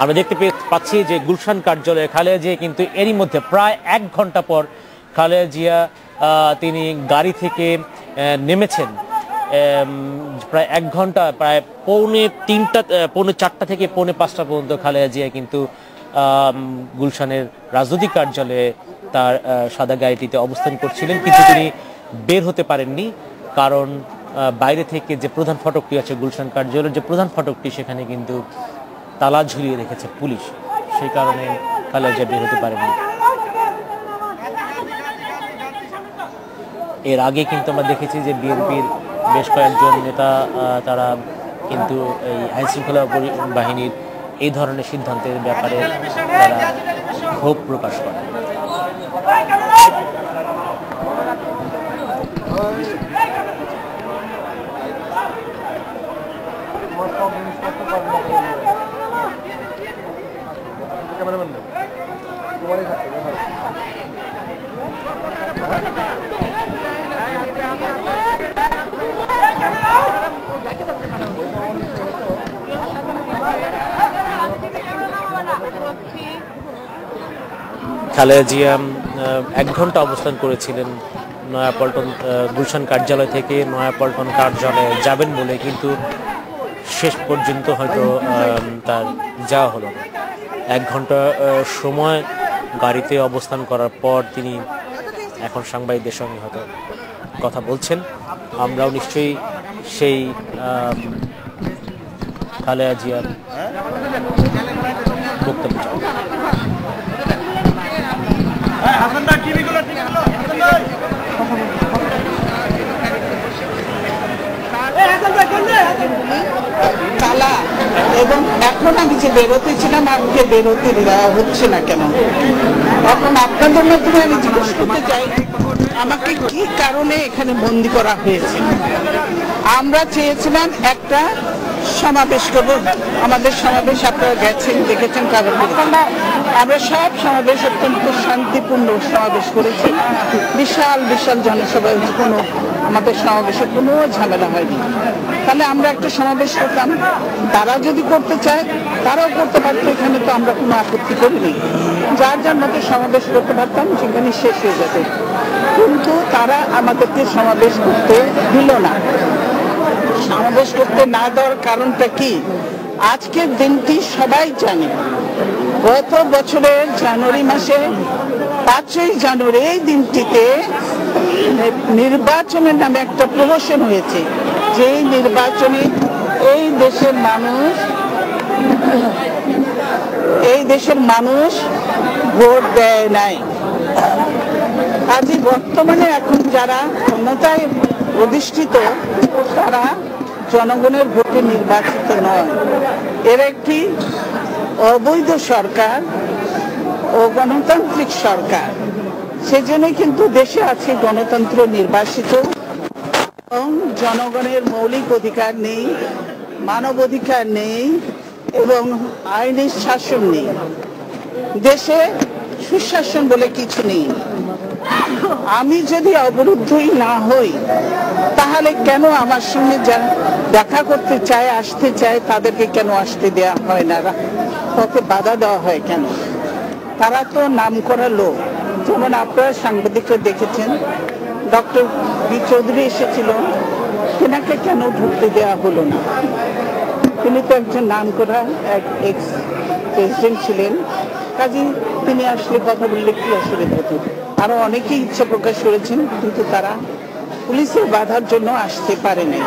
আমরা দেখতে পাচ্ছি যে গুলশান কার্যালয়ে খালেদা জিয়া কিন্তু এরই মধ্যে প্রায় এক ঘণ্টা পর খালেদা জিয়া তিনি গাড়ি থেকে নেমেছেন। প্রায় এক ঘণ্টা, প্রায় পৌনে তিনটা পৌনে চারটা থেকে পৌনে পাঁচটা পর্যন্ত খালেদা জিয়া কিন্তু গুলশানের রাজনৈতিক কার্যালয়ে তার সাদা গাড়িটিতে অবস্থান করছিলেন। কিন্তু তিনি বের হতে পারেননি, কারণ বাইরে থেকে যে প্রধান ফটকটি আছে গুলশান কার্যালয়ের যে প্রধান ফটকটি, সেখানে কিন্তু তালা ঝুলিয়ে রেখেছে পুলিশ সেই কারণে জিয়া বের হতে পারেনি এর আগে কিন্তু আমরা দেখেছি যে বিএনপির বেশ কয়েকজন নেতা তারা কিন্তু এই আইন শৃঙ্খলা বাহিনীর এই ধরনের সিদ্ধান্তের ব্যাপারে তারা ক্ষোভ প্রকাশ করে খালেদা জিয়া এক ঘণ্টা অবস্থান করেছিলেন নয়াপল্টন গুলশান কার্যালয় থেকে। নয়াপল্টন কার্যালয়ে যাবেন বলে কিন্তু শেষ পর্যন্ত হয়তো তার যাওয়া হলো না। এক ঘণ্টা সময় গাড়িতে অবস্থান করার পর তিনি এখন সাংবাদিকদের সঙ্গে হয়তো কথা বলছেন। আমরাও নিশ্চয়ই সেই খালেদা জিয়ার বক্তব্য চাই। তালা। এবং এখন আমি যে বেরোতে ছিলাম আমাকে বেরোতে হচ্ছে না কেন? এখন আপনাদের মাধ্যমে আমি জিজ্ঞেস করতে চাই, আমাকে কি কারণে এখানে বন্দি করা হয়েছে? আমরা চেয়েছিলাম একটা সমাবেশ করব। আমাদের সমাবেশ আপনারা গেছেন, দেখেছেন কাগজ আমরা সব সমাবেশ অত্যন্ত শান্তিপূর্ণ সমাবেশ করেছি। বিশাল বিশাল জনসভায় কোনো আমাদের সমাবেশে কোনো ঝামেলা হয়নি। তাহলে আমরা একটা সমাবেশ করতাম। তারা যদি করতে চায়, তারাও করতে পারতো। এখানে তো আমরা কোনো আপত্তি করিনি। যার যার মতো সমাবেশ করতে পারতাম, সেখানে শেষ হয়ে যেত। কিন্তু তারা আমাদেরকে সমাবেশ করতে দিল না। সমাবেশ করতে না দেওয়ার কারণটা কি? আজকের দিনটি সবাই জানে। গত বছরের জানুয়ারি মাসে পাঁচই জানুয়ারি এই দিনটিতে নির্বাচনের নামে একটা প্রমোশন হয়েছে। যেই নির্বাচনে এই দেশের মানুষ, এই দেশের মানুষ ভোট দেয় নাই। কাজে বর্তমানে এখন যারা ক্ষমতায় অধিষ্ঠিত, তারা জনগণের ভোটে নির্বাচিত নয়। এর একটি অবৈধ সরকার ও গণতান্ত্রিক সরকার। সেজন্যই কিন্তু দেশে আছে গণতন্ত্র নির্বাসিত এবং জনগণের মৌলিক অধিকার নেই, মানব অধিকার নেই এবং আইনের শাসন নেই। দেশে সুশাসন বলে কিছু নেই। আমি যদি অবরুদ্ধই না হই, তাহলে কেন আমার সঙ্গে যারা দেখা করতে চায়, আসতে চায়, তাদেরকে কেন আসতে দেওয়া হয় না? তাকে বাধা দেওয়া হয় কেন? তারা তো নাম করা লোক। যেমন আপনারা সাংবাদিকরা দেখেছেন, ডক্টর বি চৌধুরী এসেছিল। তেনাকে কেন ঢুকতে দেওয়া হলো না? তিনি তো একজন নাম করা এক এক্স প্রেসিডেন্ট ছিলেন। কাজে তিনি আসলে কথা বললে কি অসুবিধা হতো? আরও অনেকেই ইচ্ছা প্রকাশ করেছেন, কিন্তু তারা পুলিশের বাধার জন্য আসতে পারে নাই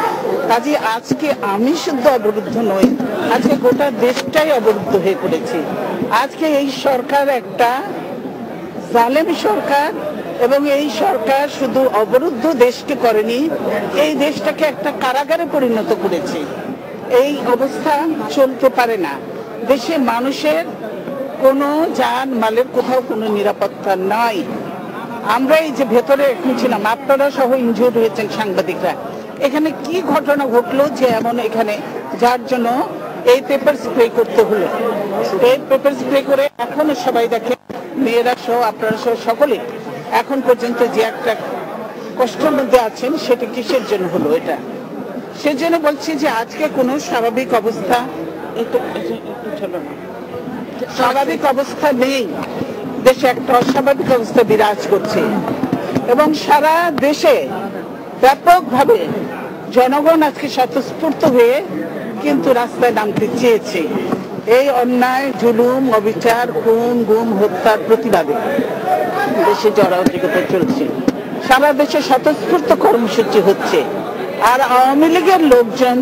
কাজে আজকে আমি শুদ্ধ অবরুদ্ধ নই, আজকে গোটা দেশটাই অবরুদ্ধ হয়ে পড়েছে। আজকে এই সরকার একটা জালেম সরকার এবং এই সরকার শুধু অবরুদ্ধ দেশকে করেনি, এই দেশটাকে একটা কারাগারে পরিণত করেছে। এই অবস্থা চলতে পারে না। দেশে মানুষের কোনো যান মালের কোথাও কোনো নিরাপত্তা নাই। আমরা এই যে ভেতরে ছিলাম আপনারা সহ ইনজুর হয়েছেন সাংবাদিকরা। এখানে কি ঘটনা ঘটলো যে এমন এখানে, যার জন্য এই পেপার স্প্রে করতে হলো? এই পেপার স্প্রে করে এখনও সবাই দেখে, মেয়েরা সহ, আপনারা সহ সকলে এখন পর্যন্ত যে একটা কষ্টের মধ্যে আছেন, সেটা কিসের জন্য হলো এটা? সেজন্য বলছি যে আজকে কোনো স্বাভাবিক অবস্থা স্বাভাবিক অবস্থা নেই। দেশে একটা অস্বাভাবিক অবস্থা বিরাজ করছে। এবং সারা দেশে ব্যাপকভাবে জনগণ আজকে স্বতঃস্ফূর্ত হয়ে কিন্তু রাস্তায় নামতে চেয়েছে। এই অন্যায়, জুলুম, অবিচার, খুন, গুম, হত্যার প্রতিবাদে দেশে জড়াউটিকতা চলছে। সারা দেশে স্বতঃস্ফূর্ত কর্মসূচি হচ্ছে। আর আওয়ামী লীগের লোকজন,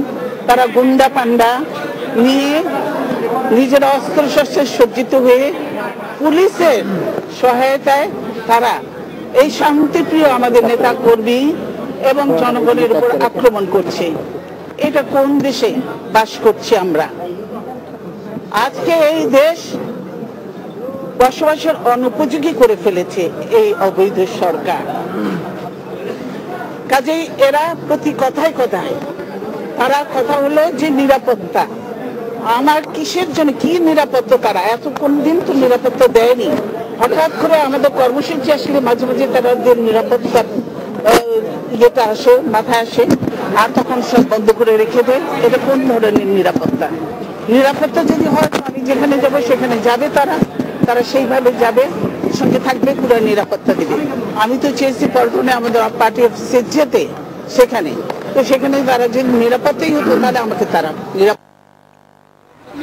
তারা গুন্ডা পান্ডা নিয়ে নিজেরা অস্ত্র শস্ত্রে সজ্জিত হয়ে পুলিশের সহায়তায় তারা এই শান্তিপ্রিয় আমাদের নেতা কর্মী এবং জনগণের উপর আক্রমণ করছে। এটা কোন দেশে বাস করছি আমরা? আজকে এই দেশ বসবাসের অনুপযোগী করে ফেলেছে এই অবৈধ সরকার। কাজেই এরা প্রতি কথায় কথায়, তারা কথা হলো যে নিরাপত্তা। আমার কিসের জন্য কি নিরাপত্তা তারা? এত কোন দিন তো নিরাপত্তা দেয়নি। হঠাৎ করে আমাদের কর্মসূচি আসলে মাঝে মাঝে তারা আহ, ইয়েটা আসে মাথায় আসে আর তখন সব বন্ধ করে রেখে দেয়। এটা কোন ধরনের নিরাপত্তা? নিরাপত্তা যদি হয় আমি যেখানে যাব সেখানে যাবে তারা। তারা সেইভাবে যাবে সঙ্গে থাকবে পুরো নিরাপত্তা দিবে। আমি তো চেয়েছি পল্টনে আমাদের পার্টি অফিসে যেতে সেখানে। তো সেখানে তারা যদি নিরাপত্তাই হতো তাহলে আমাকে তারা নিরাপত্তা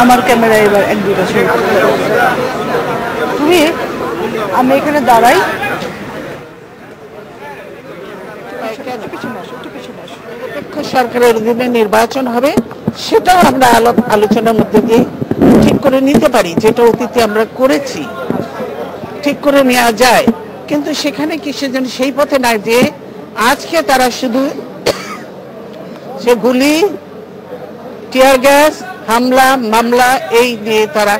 আমার ক্যামেরা এবার এক দুটা তুমি আমি এখানে দাঁড়াই নিরপেক্ষ সরকারের অধীনে নির্বাচন হবে, সেটাও আমরা আলো- আলোচনার মধ্যে দিয়ে ঠিক করে নিতে পারি, যেটা অতীতে আমরা করেছি। ঠিক করে নেওয়া যায়। কিন্তু সেখানে কি সেজন্য সেই পথে না যে আজকে তারা শুধু সে গুলি, টিয়ার গ্যাস, হামলা, মামলা, এই দিয়ে তারা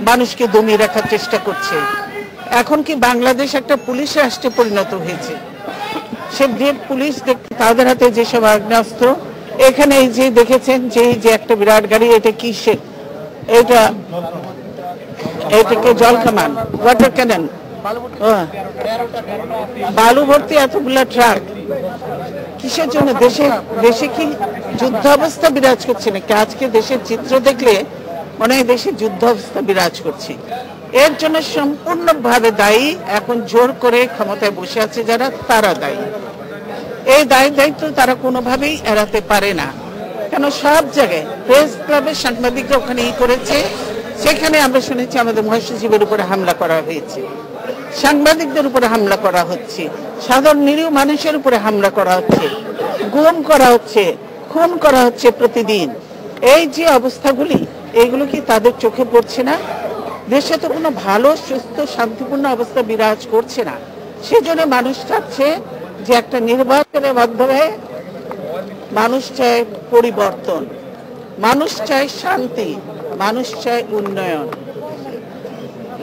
মানুষকে দমিয়ে রাখার চেষ্টা করছে। এখন কি বাংলাদেশ একটা পুলিশ রাষ্ট্রে পরিণত হয়েছে? সে যে পুলিশ তাদের হাতে যেসব আগ্নেয়াস্ত্র এখানে এই যে দেখেছেন যে যে একটা বিরাট গাড়ি, এটা কি সে এটা এটাকে জল কামান ওয়াটার ক্যানন বালু ভর্তি এতগুলা ট্রাক কিসের জন্য? দেশে দেশে কি যুদ্ধ অবস্থা বিরাজ করছে নাকি? আজকে দেশের চিত্র দেখলে মনে হয় দেশে যুদ্ধ অবস্থা বিরাজ করছে। এর জন্য সম্পূর্ণভাবে দায়ী। এখন জোর করে ক্ষমতায় বসে আছে যারা, তারা দায়ী। এই দায় দায়িত্ব তারা কোনোভাবেই এড়াতে পারে না। কেন সব জায়গায় প্রেস ক্লাবের সাংবাদিকরা ওখানে ই করেছে, সেখানে আমরা শুনেছি আমাদের মহাসচিবের উপরে হামলা করা হয়েছে। সাংবাদিকদের উপরে হামলা করা হচ্ছে। সাধারণ নিরীহ মানুষের উপরে হামলা করা হচ্ছে। গুম করা হচ্ছে, খুন করা হচ্ছে প্রতিদিন। এই যে অবস্থাগুলি এইগুলো কি তাদের চোখে পড়ছে না? দেশে তো কোনো ভালো, সুস্থ, শান্তিপূর্ণ অবস্থা বিরাজ করছে না। সেজন্য মানুষ চাচ্ছে যে একটা নির্বাচনের মাধ্যমে মানুষ চায় পরিবর্তন, মানুষ চায় শান্তি, মানুষ চায় উন্নয়ন।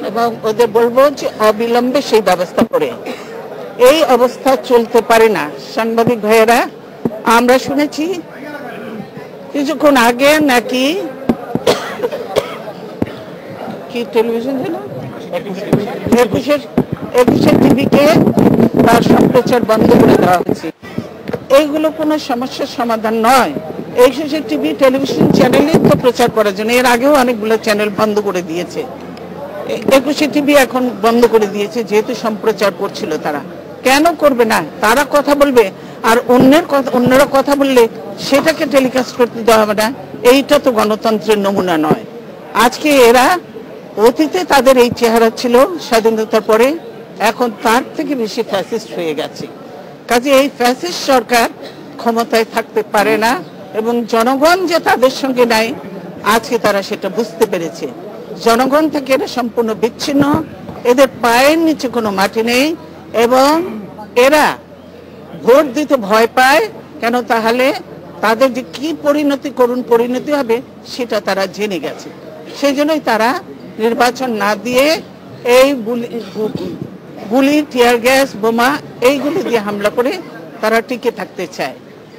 এবং ওদের বলব যে অবিলম্বে সেই ব্যবস্থা করে। এই অবস্থা চলতে পারে না। সাংবাদিক ভাইয়েরা, আমরা শুনেছি, কিছুক্ষণ আগে নাকি কি টেলিভিশন ছিল? একুশের একুশের টিভিকে তার সম্প্রচার বন্ধ করে দেওয়া হয়েছে। এইগুলো কোনো সমস্যার সমাধান নয়। একুশের টিভি টেলিভিশন চ্যানেলই তো প্রচার করার জন্য। এর আগেও অনেকগুলো চ্যানেল বন্ধ করে দিয়েছে। একুশে টিভি এখন বন্ধ করে দিয়েছে, যেহেতু সম্প্রচার করছিল তারা। কেন করবে না? তারা কথা বলবে। আর অন্যের কথা, অন্যরা কথা বললে সেটাকে টেলিকাস্ট করতে দেওয়া হবে না। এইটা তো গণতন্ত্রের নমুনা নয়। আজকে এরা অতীতে তাদের এই চেহারা ছিল, স্বাধীনতার পরে এখন তার থেকে বেশি ফ্যাসিস্ট হয়ে গেছে। কাজে এই ফ্যাসিস্ট সরকার ক্ষমতায় থাকতে পারে না এবং জনগণ যে তাদের সঙ্গে নাই, আজকে তারা সেটা বুঝতে পেরেছে। জনগণ থেকে এরা সম্পূর্ণ বিচ্ছিন্ন, এদের পায়ের নিচে কোনো মাটি নেই এবং এরা ভোট দিতে ভয় পায়, কেন তাহলে তাদের যে কি পরিণতি করুন পরিণতি হবে সেটা তারা জেনে গেছে। সেই জন্যই তারা নির্বাচন না দিয়ে এই গুলি টিয়ার গ্যাস বোমা, এইগুলি দিয়ে হামলা করে তারা টিকে থাকতে চায়।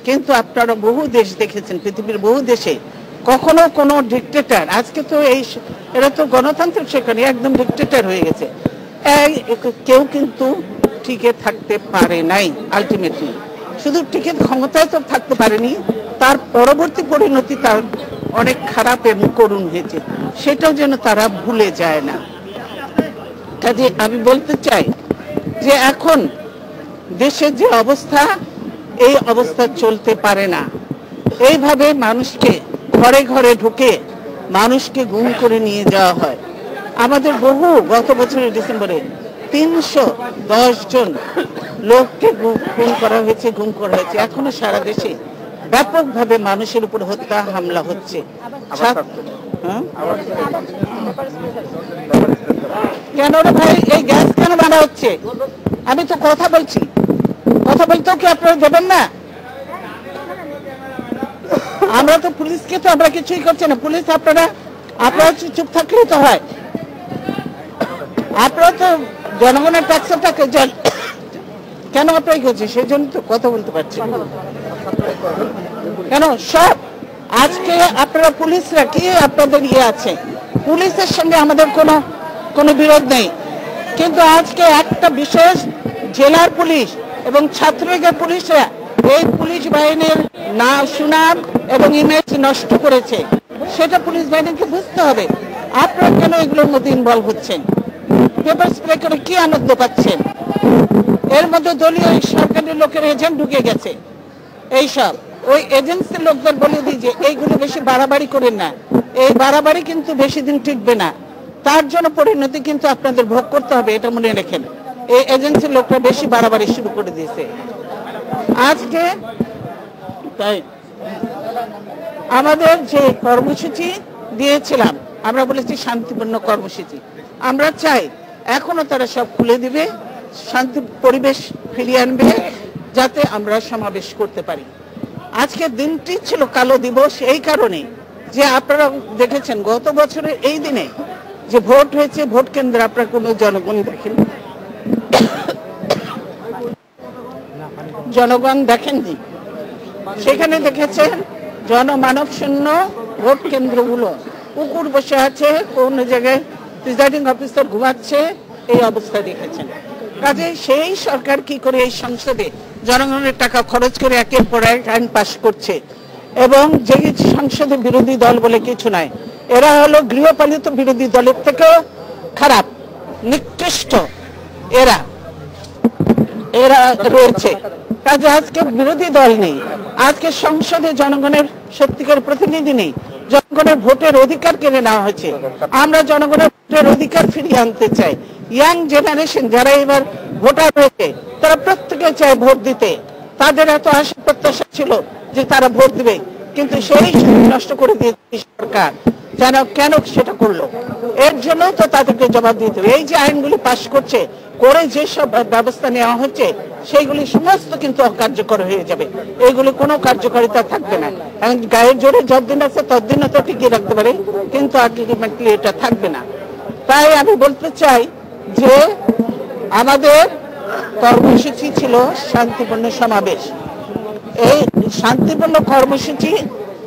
কিন্তু আপনারা বহু দেশ দেখেছেন, পৃথিবীর বহু দেশে কখনো কোনো ডিক্টেটর আজকে তো এই এরা তো গণতান্ত্রিক সেখানে একদম ডিক্টেটর হয়ে গেছে। কেউ কিন্তু টিকে থাকতে পারে নাই আলটিমেটলি শুধু টিকে ক্ষমতায় তো থাকতে পারেনি, তার পরবর্তী পরিণতি তার অনেক খারাপ এবং করুণ হয়েছে। সেটাও যেন তারা ভুলে যায় না। কাজে আমি বলতে চাই যে এখন দেশের যে অবস্থা, এই অবস্থা চলতে পারে না। এইভাবে মানুষকে ঘরে ঘরে ঢুকে মানুষকে গুম করে নিয়ে যাওয়া হয়। আমাদের বহু গত বছরের ডিসেম্বরে তিনশো দশ জন লোককে গু- খুন করা হয়েছে, গুম করা হয়েছে। এখনও সারা দেশে ব্যাপকভাবে মানুষের উপর হত্যা হামলা হচ্ছে। হ্যাঁ? কেন রে ভাই? এই গ্যাস কেন মারা হচ্ছে? আমি তো কথা বলছি। কথা বলতেও কি আপনারা দেবেন না? আমরা তো পুলিশকে তো আমরা কিছুই করছি না। পুলিশ আপনারা আপনারা চুপ- চুপ থাকলেই তো হয়। আপনারা তো জনগণের ট্যাক্সের টাকা কেন আপনাই করছে সেই জন্য তো কথা বলতে পারছি। কেন? সব। আজকে আপনারা পুলিশরা কি আপনাদের ইয়ে আছে? পুলিশের সঙ্গে আমাদের কোনো কোনো বিরোধ নেই। কিন্তু আজকে একটা বিশেষ জেলার পুলিশ এবং ছাত্রলীগের পুলিশরা এই পুলিশ বাহিনীর না সুনাম এবং ইমেজ নষ্ট করেছে। সেটা পুলিশ বাহিনীকে বুঝতে হবে। আপনারা কেন এগুলোর মধ্যে ইনভলভ হচ্ছেন? পেপার স্প্রে করে কি আনন্দ পাচ্ছেন? এর মধ্যে দলীয় এই সরকারি লোকের এজেন্ট ঢুকে গেছে। এইসব ওই এজেন্সির লোকদের বলে দিই যে, এইগুলো বেশি বাড়াবাড়ি করেন না। এই বাড়াবাড়ি কিন্তু বেশি দিন টিকবে না। তার জন্য পরিণতি কিন্তু আপনাদের ভোগ করতে হবে, এটা মনে রেখেন। এই এজেন্সির লোকরা বেশি বাড়াবাড়ি শুরু করে দিয়েছে। আজকে তাই আমাদের যে কর্মসূচি দিয়েছিলাম, আমরা বলেছি শান্তিপূর্ণ কর্মসূচি। আমরা চাই এখনও তারা সব খুলে দিবে, শান্তি পরিবেশ ফিরিয়ে আনবে। যাতে আমরা সমাবেশ করতে পারি। আজকের দিনটি ছিল কালো দিবস, এই কারণে যে আপনারা দেখেছেন গত বছরের এই দিনে যে ভোট হয়েছে, ভোট কেন্দ্রে আপনার কোনো জনগণ দেখেন জনগণ দেখেননি সেখানে দেখেছেন জনমানব শূন্য ভোট কেন্দ্রগুলো। কুকুর বসে আছে, কোন জায়গায় প্রিজাইডিং অফিসার ঘুমাচ্ছে, এই অবস্থা দেখেছেন। কাজে সেই সরকার কি করে এই সংসদে জনগণের টাকা খরচ করে একের পর এক আইন পাশ করছে। এবং যে সংসদে বিরোধী দল বলে কিছু নাই, এরা হলো গৃহপালিত বিরোধী দলের থেকেও খারাপ, নিকৃষ্ট এরা। এরা রয়েছে। কাজে আজকে বিরোধী দল নেই। আজকে সংসদে জনগণের সত্যিকার প্রতিনিধি নেই। জনগণের ভোটের অধিকার কেড়ে নেওয়া হয়েছে। আমরা জনগণের ভোটের অধিকার ফিরিয়ে আনতে চাই। ইয়াং জেনারেশন যারা এবার ভোটার হয়েছে তারা প্রত্যেকে চায় ভোট দিতে। তাদের এত আশা প্রত্যাশা ছিল যে তারা ভোট দিবে। কিন্তু সেই নষ্ট করে দিয়েছে সরকার। যেন কেন সেটা করল? এর জন্য তো তাদেরকে জবাব দিতে এই যে আইনগুলি পাশ করছে, করে যেসব ব্যবস্থা নেওয়া হচ্ছে, সেইগুলি সমস্ত কিন্তু অকার্যকর হয়ে যাবে। এইগুলি কোনো কার্যকারিতা থাকবে না। এখন গায়ের জোরে যতদিন আছে, ততদিনও তো টিকিয়ে রাখতে পারে। কিন্তু আলটিমেটলি এটা থাকবে না। তাই আমি বলতে চাই যে আমাদের কর্মসূচি ছিল শান্তিপূর্ণ সমাবেশ। এই শান্তিপূর্ণ কর্মসূচি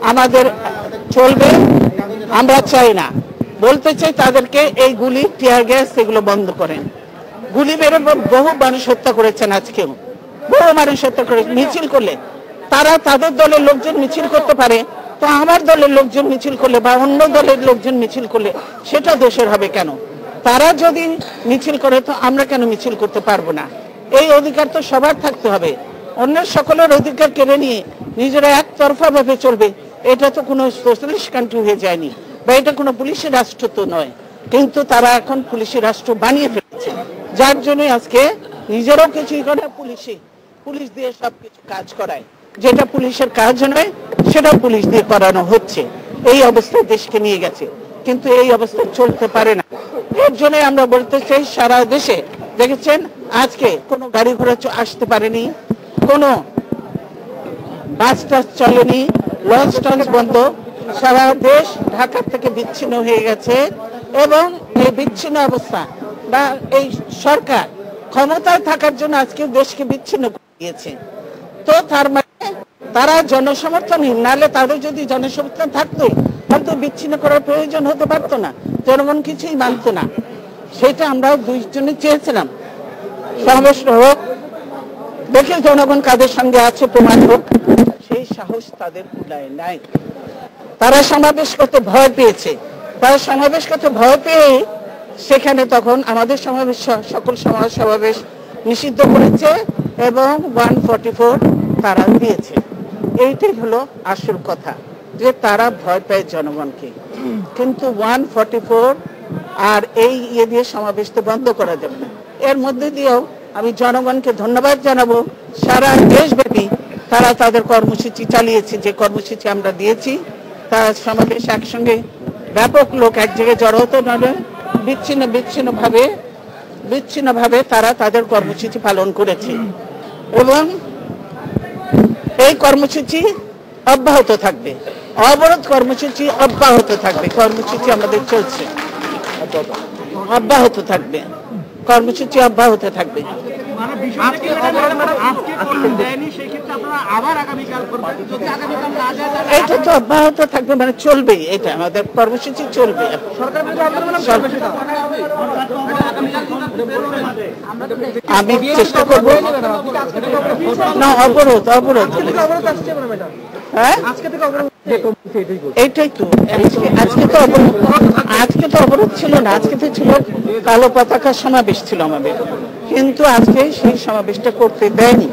আমাদের চলবে, আমরা চাই না। বলতে চাই তাদেরকে এই গুলি, টিয়ার গ্যাস, এগুলো বন্ধ করেন। গুলি মেরে ব- বহু মানুষ হত্যা করেছেন আজকেও। বহু মানুষ হত্যা করে মিছিল করলে। তারা তাদের দলের লোকজন মিছিল করতে পারে, তো আমার দলের লোকজন মিছিল করলে বা অন্য দলের লোকজন মিছিল করলে সেটা দোষের হবে কেন? তারা যদি মিছিল করে, তো আমরা কেন মিছিল করতে পারব না? এই অধিকার তো সবার থাকতে হবে। অন্যের সকলের অধিকার কেড়ে নিয়ে নিজেরা একতরফা ভাবে চলবে, এটা তো কোনো সোশ্যালিস্ট কান্ট্রি হয়ে যায়নি বা এটা কোনো পুলিশের রাষ্ট্র তো নয়। কিন্তু তারা এখন পুলিশের রাষ্ট্র বানিয়ে ফেলেছে। যার জন্য আজকে নিজেরাও কিছুই করে পুলিশে, পুলিশ দিয়ে সবকিছু কাজ করায়। যেটা পুলিশের কাজ নয় সেটা পুলিশ দিয়ে করানো হচ্ছে। এই অবস্থায় দেশকে নিয়ে গেছে। কিন্তু এই অবস্থায় চলতে পারে না। এর জন্য আমরা বলতে চাই, সারা দেশে দেখেছেন আজকে কোনো গাড়ি ঘোড়া আসতে পারেনি, কোনো বাস টাস চলেনি, লঞ্চ টঞ্চ বন্ধ। সারা দেশ ঢাকা থেকে বিচ্ছিন্ন হয়ে গেছে এবং এই বিচ্ছিন্ন অবস্থা বা এই সরকার ক্ষমতায় থাকার জন্য আজকে দেশকে বিচ্ছিন্ন করে দিয়েছে। তো তার মানে তারা জনসমর্থনহীন নাহলে তাদের যদি জনসমর্থন থাকতো তাহলে তো বিচ্ছিন্ন করার প্রয়োজন হতে পারতো না জনগণ কিছুই মানতো না। সেটা আমরা দুইজনে চেয়েছিলাম। সমাবেশ হোক দেখে জনগণ কাদের সঙ্গে আছে প্রমাণ হোক, সেই সাহস তাদের কুলায় নাই। তারা সমাবেশ করতে ভয় পেয়েছে। তারা সমাবেশ করতে ভয় পেয়ে সেখানে তখন আমাদের সমাবেশ, সকল সমাজ সমাবেশ নিষিদ্ধ করেছে এবং ওয়ান ফর্টি ফোর তারা দিয়েছে। এইটাই হলো আসল কথা, যে তারা ভয় পায় জনগণকে। কিন্তু ওয়ান ফর্টি ফোর আর এই ইয়ে দিয়ে সমাবেশ তো বন্ধ করা যাবে না। এর মধ্যে দিয়েও আমি জনগণকে ধন্যবাদ জানাব। সারা দেশব্যাপী তারা তাদের কর্মসূচি চালিয়েছে, যে কর্মসূচি আমরা দিয়েছি, তারা সমাবেশ একসঙ্গে ব্যাপক লোক এক জায়গায় জড়ো হতে নাহলে বিচ্ছিন্ন বিচ্ছিন্ন ভাবে বিচ্ছিন্ন ভাবে তারা তাদের কর্মসূচি পালন করেছে। এবং এই কর্মসূচি অব্যাহত থাকবে। অবরোধ কর্মসূচি অব্যাহত থাকবে। কর্মসূচি আমাদের চলছে। অব্যাহত থাকবে। কর্মসূচি অব্যাহত থাকবে এটা তো অব্যাহত থাকবে মানে চলবে এটা আমাদের কর্মসূচি চলবে আমি চেষ্টা করব না অবরোধ অবরোধ হ্যাঁ? এইটাই তো। আজকে তো অবরোধ আজকে তো অবরোধ ছিল না। আজকে তো ছিল কালো পতাকা সমাবেশ ছিল আমাদের। কিন্তু আজকে সেই সমাবেশটা করতে দেয়নি।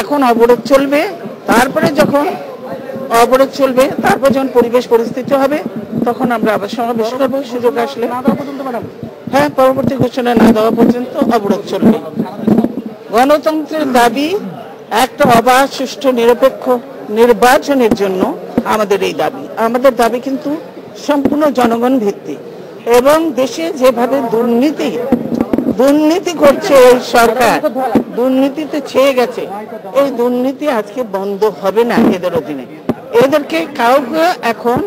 এখন অবরোধ চলবে। তারপরে যখন অবরোধ চলবে তারপর যখন পরিবেশ পরিস্থিতি হবে তখন আমরা আবার সমাবেশ করব। সুযোগ আসলে হ্যাঁ পরবর্তী ঘোষণা না দেওয়া পর্যন্ত অবরোধ চলবে। গণতন্ত্রের দাবি একটা অবাধ সুষ্ঠু নিরপেক্ষ নির্বাচনের জন্য আমাদের এই দাবি। আমাদের দাবি কিন্তু সম্পূর্ণ জনগণ ভিত্তিক এবং দেশে যেভাবে দুর্নীতি দুর্নীতি করছে এই সরকার, দুর্নীতিতে ছেয়ে গেছে, এই দুর্নীতি আজকে বন্ধ হবে না এদের অধীনে। এদেরকে কাউকে এখন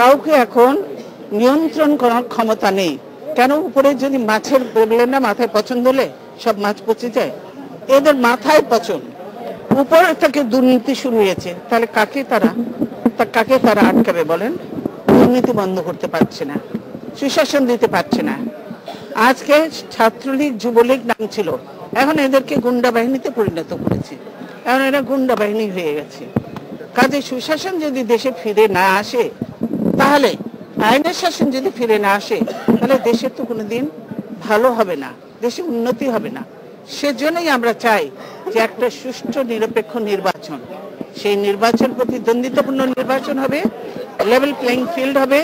কাউকে এখন নিয়ন্ত্রণ করার ক্ষমতা নেই। কেন উপরে যদি মাছের বললেন না মাথায় পছন্দ হলে সব মাছ পচে যায়? এদের মাথায় পচন। উপর থেকে দুর্নীতি শুরু হয়েছে। তাহলে কাকে তারা কাকে তারা আটকাবে বলেন? দুর্নীতি বন্ধ করতে পারছে না, সুশাসন দিতে পারছে না। আজকে ছাত্রলীগ, যুবলীগ নাম ছিল। এখন এদেরকে গুন্ডা বাহিনীতে পরিণত করেছে। এখন এরা গুন্ডা বাহিনী হয়ে গেছে। কাজে সুশাসন যদি দেশে ফিরে না আসে, তাহলে আইনের শাসন যদি ফিরে না আসে, তাহলে দেশের তো কোনোদিন ভালো হবে না, দেশে উন্নতি হবে না। সেজন্যই আমরা চাই যে একটা সুষ্ঠু নিরপেক্ষ নির্বাচন। সেই নির্বাচন প্রতিদ্বন্দ্বিতাপূর্ণ নির্বাচন হবে লেভেল প্লেইং ফিল্ড হবে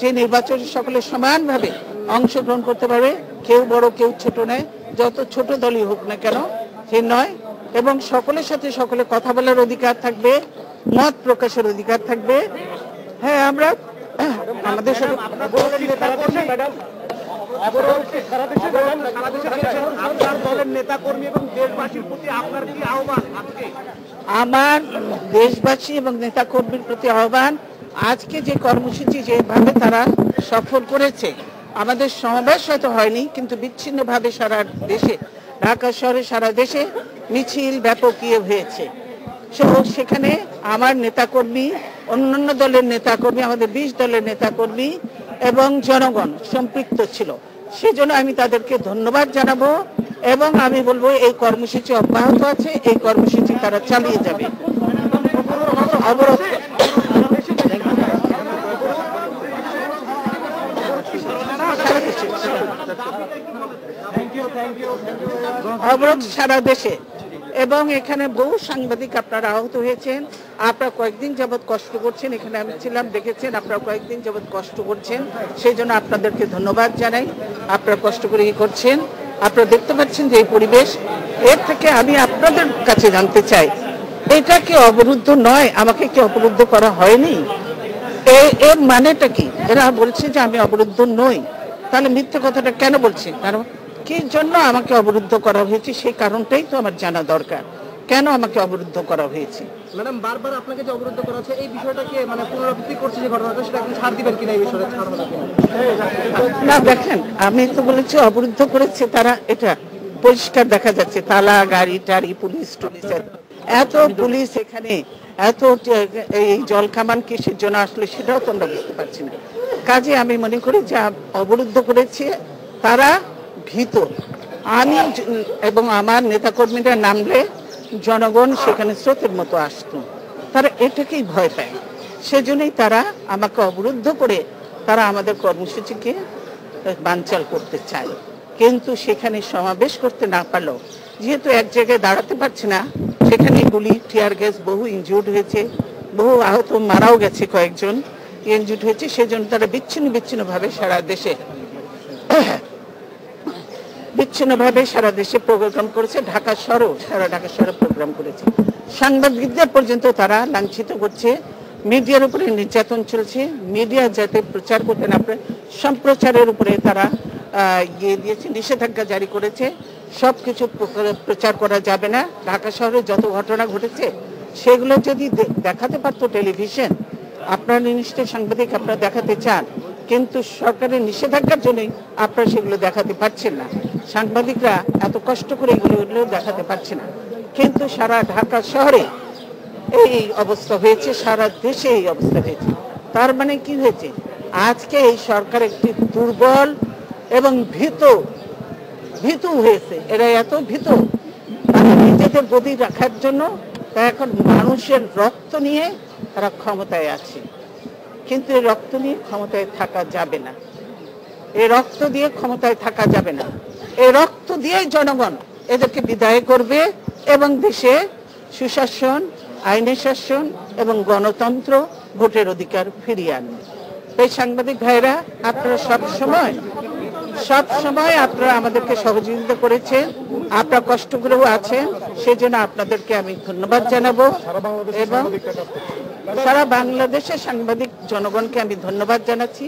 যে নির্বাচন সকলে সমানভাবে অংশগ্রহণ করতে পারবে কেউ বড় কেউ ছোট নয় যত ছোট দলই হোক না কেন সে নয়। এবং সকলের সাথে সকলে কথা বলার অধিকার থাকবে মত প্রকাশের অধিকার থাকবে। হ্যাঁ আমরা আমাদের সাথে আমার দেশবাসী এবং নেতা কর্মীর প্রতি আহ্বান, আজকে যে কর্মসূচি যেভাবে তারা সফল করেছে, আমাদের সমাবেশ হয়তো হয়নি, কিন্তু বিচ্ছিন্নভাবে সারা দেশে, ঢাকা শহরে সারা দেশে মিছিল ব্যাপক ইয়ে হয়েছে সেখানে আমার নেতাকর্মী, অন্যান্য দলের নেতাকর্মী, আমাদের বিশ দলের নেতাকর্মী এবং জনগণ সম্পৃক্ত ছিল। সেজন্য আমি তাদেরকে ধন্যবাদ জানাব এবং আমি বলব এই কর্মসূচি অব্যাহত আছে, এই কর্মসূচি তারা চালিয়ে যাবে। অবরোধ। অবরোধ সারা দেশে। এবং এখানে বহু সাংবাদিক আপনারা আহত হয়েছেন। আপনারা কয়েকদিন যাবৎ কষ্ট করছেন, এখানে আমি ছিলাম, দেখেছেন, আপনারা কয়েকদিন যাবৎ কষ্ট করছেন। সেই জন্য আপনাদেরকে ধন্যবাদ জানাই। আপনারা কষ্ট করে ই করছেন? আপনারা দেখতে পাচ্ছেন যে এই পরিবেশ, এর থেকে আমি আপনাদের কাছে জানতে চাই, এটা কি অবরুদ্ধ নয়? আমাকে কি অবরুদ্ধ করা হয়নি? এর মানেটা কি? এরা বলছে যে আমি অবরুদ্ধ নই। তাহলে মিথ্যে কথাটা কেন বলছে? কারণ কি জন্য আমাকে অবরুদ্ধ করা হয়েছে সেই কারণটাই তো আমার জানা দরকার। কেন আমাকে অবরুদ্ধ করা হয়েছে? ম্যাডাম বারবার আপনাকে যে অবরুদ্ধ করা হচ্ছে এই বিষয়টাকে মানে পুনরাবৃত্তি করছে যে ঘটনাটা সেটা আপনি ছাড় দিবেন কিনা এই বিষয়ে ছাড় না দেখেন আমি তো বলেছি অবরুদ্ধ করেছে তারা এটা পরিষ্কার দেখা যাচ্ছে তালা গাড়ি টাড়ি পুলিশ টুলিশ এত পুলিশ এখানে এত এই জল কামান কিসের জন্য আসলে সেটাও তো আমরা বুঝতে পারছি না। কাজে আমি মনে করি যে অবরুদ্ধ করেছে তারা ভীত আমি এবং আমার নেতাকর্মীরা নামলে জনগণ সেখানে স্রোতের মতো আসতো। তারা এটাকেই ভয় পায়। সেজন্যই তারা আমাকে অবরুদ্ধ করে তারা আমাদের কর্মসূচিকে বানচাল করতে চায়। কিন্তু সেখানে সমাবেশ করতে না পারলেও, যেহেতু এক জায়গায় দাঁড়াতে পারছে না, সেখানে গুলি, টিয়ার গ্যাস, বহু ইনজিউর্ড হয়েছে, বহু আহত মারাও গেছে কয়েকজন। ইনজিউর্ড হয়েছে, সেজন্য তারা বিচ্ছিন্ন বিচ্ছিন্নভাবে সারা দেশে বিচ্ছিন্নভাবে সারা দেশে প্রোগ্রাম করেছে, ঢাকা শহরেও সারা ঢাকা শহরে প্রোগ্রাম করেছে। সাংবাদিকদের পর্যন্ত তারা লাঞ্ছিত করছে, মিডিয়ার উপরে নির্যাতন চলছে, মিডিয়া যাতে প্রচার করতে না পারে, সম্প্রচারের উপরে তারা ইয়ে দিয়েছে, নিষেধাজ্ঞা জারি করেছে। সব কিছু প্রচার করা যাবে না। ঢাকা শহরে যত ঘটনা ঘটেছে, সেগুলো যদি দেখাতে পারতো টেলিভিশন, আপনারা নিশ্চয় সাংবাদিক আপনারা দেখাতে চান। কিন্তু সরকারের নিষেধাজ্ঞার জন্যই আপনারা সেগুলো দেখাতে পারছেন না। সাংবাদিকরা এত কষ্ট করে এগুলো দেখাতে পারছে না। কিন্তু সারা ঢাকা শহরে এই অবস্থা হয়েছে, সারা দেশে এই অবস্থা হয়েছে। তার মানে কি হয়েছে? আজকে এই সরকার একটি দুর্বল এবং ভীত, ভীতু হয়েছে। এরা এত ভীত, তারা নিজেদের গদি রাখার জন্য তারা এখন মানুষের রক্ত নিয়ে তারা ক্ষমতায় আছে। কিন্তু এই রক্ত নিয়ে ক্ষমতায় থাকা যাবে না। এই রক্ত দিয়ে ক্ষমতায় থাকা যাবে না। এই রক্ত দিয়ে জনগণ এদেরকে বিদায় করবে এবং দেশে সুশাসন, আইনের শাসন এবং গণতন্ত্র ভোটের অধিকার ফিরিয়ে আনবে। এই সাংবাদিক ভাইরা, আপনারা সব সময় সব সময় আপনারা আমাদেরকে সহযোগিতা করেছেন। আপনার কষ্ট করেও আছেন। সেজন্য আপনাদেরকে আমি ধন্যবাদ জানাব এবং সারা বাংলাদেশের সাংবাদিক জনগণকে আমি ধন্যবাদ জানাচ্ছি।